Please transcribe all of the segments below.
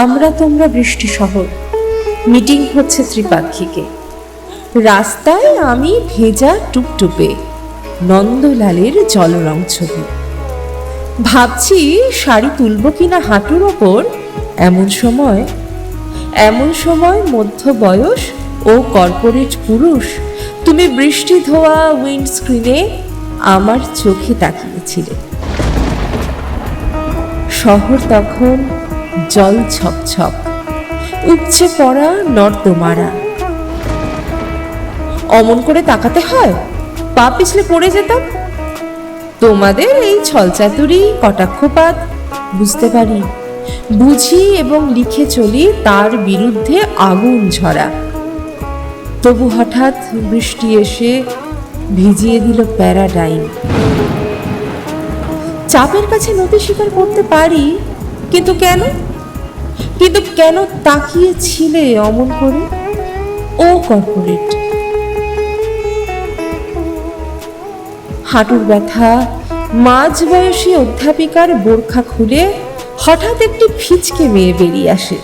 আমরা তোমরা বৃষ্টি শহর মিটিং হচ্ছে ত্রিপাক্ষিকে। রাস্তায় আমি ভেজা টুপটুপে, নন্দলালের জলরং ছবি। ভাবছি শাড়ি তুলব কিনা হাঁটুর ওপর, এমন সময় এমন সময় মধ্য বয়স ও কর্পোরেট পুরুষ, তুমি বৃষ্টি ধোয়া উইন্ডস্ক্রিনে আমার চোখে তাকিয়েছিলে। শহর তখন জল ছপছপ উপচে পড়া নর্দমারা। অমন করে তাকাতে হয়? পা পিছলে পড়ে যেতাম? তোমাদের এই ছলচাতুরি কটাক্ষপাত, বুঝতে পারি। বুঝি এবং লিখে চলি তার বিরুদ্ধে আগুন ঝরা। তবু হঠাৎ বৃষ্টি এসে ভিজিয়ে দিল প্যারাডাইম। চাপের কাছে নতি স্বীকার করতে পারি, কিন্তু কেন? কিন্তু কেন তাকিয়েছিলে অমন করে? ও কর্পোরেট হাঁটুর ব্যথা, মাঝ বয়সী অধ্যাপিকার বোরখা খুলে হঠাৎ একটি ফিচকে মেয়ে বেরিয়ে আসে,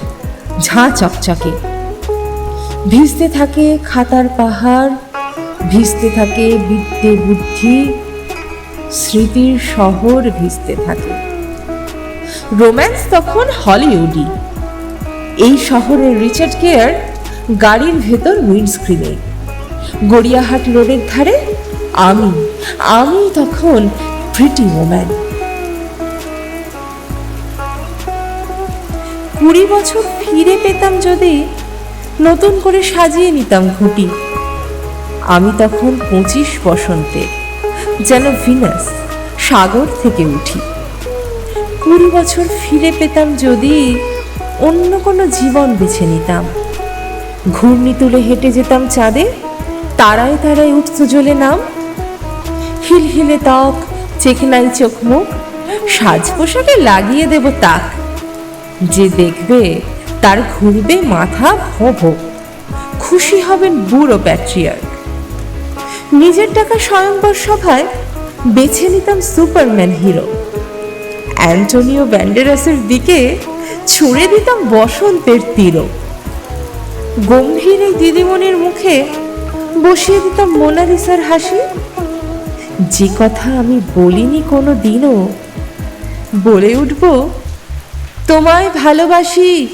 ঝাঁ চকচকে। ভিজতে থাকে খাতার পাহাড়, ভিজতে থাকে বিদ্যে বুদ্ধি, স্মৃতির শহর ভিজতে থাকে। রোম্যান্স তখন হলিউডি এই শহরের রিচার্ড কেয়ার গাড়ির ভেতর উইন্ডস্ক্রিনে গড়িয়াহাট রোডের ধারে আমি আমি তখন প্রিটি ওম্যান কুড়ি বছর ফিরে পেতাম যদি নতুন করে সাজিয়ে নিতাম ঘুটি আমি তখন পঁচিশ বসন্তে যেন ভিনাস সাগর থেকে উঠি। কুড়ি বছর ফিরে পেতাম যদি অন্য কোনো জীবন বেছে নিতাম। ঘূর্ণি তুলে হেঁটে যেতাম চাঁদে, তারায় তারায় উঠত জ্বলে নাম। হিলহিলে ত্বক, চেখনাই চোখ মুখ সাজ পোশাকে লাগিয়ে দেব তাক। যে দেখবে, তার ঘুরবে মাথা ভব খুশি হবেন বুড়ো প্যাট্রিয়ার নিজের টাকা স্বয়ংবর সভায় বেছে নিতাম সুপারম্যান হিরো। অ্যান্টোনিও ব্যান্ডেরাসের দিকে ছুঁড়ে দিতাম বসন্তের তীরও। গম্ভীর এই দিদিমণির মুখে বসিয়ে দিতাম মোনালিসার হাসি। যে কথা আমি বলিনি কোনো দিনও, বলে উঠব, তোমায় ভালোবাসি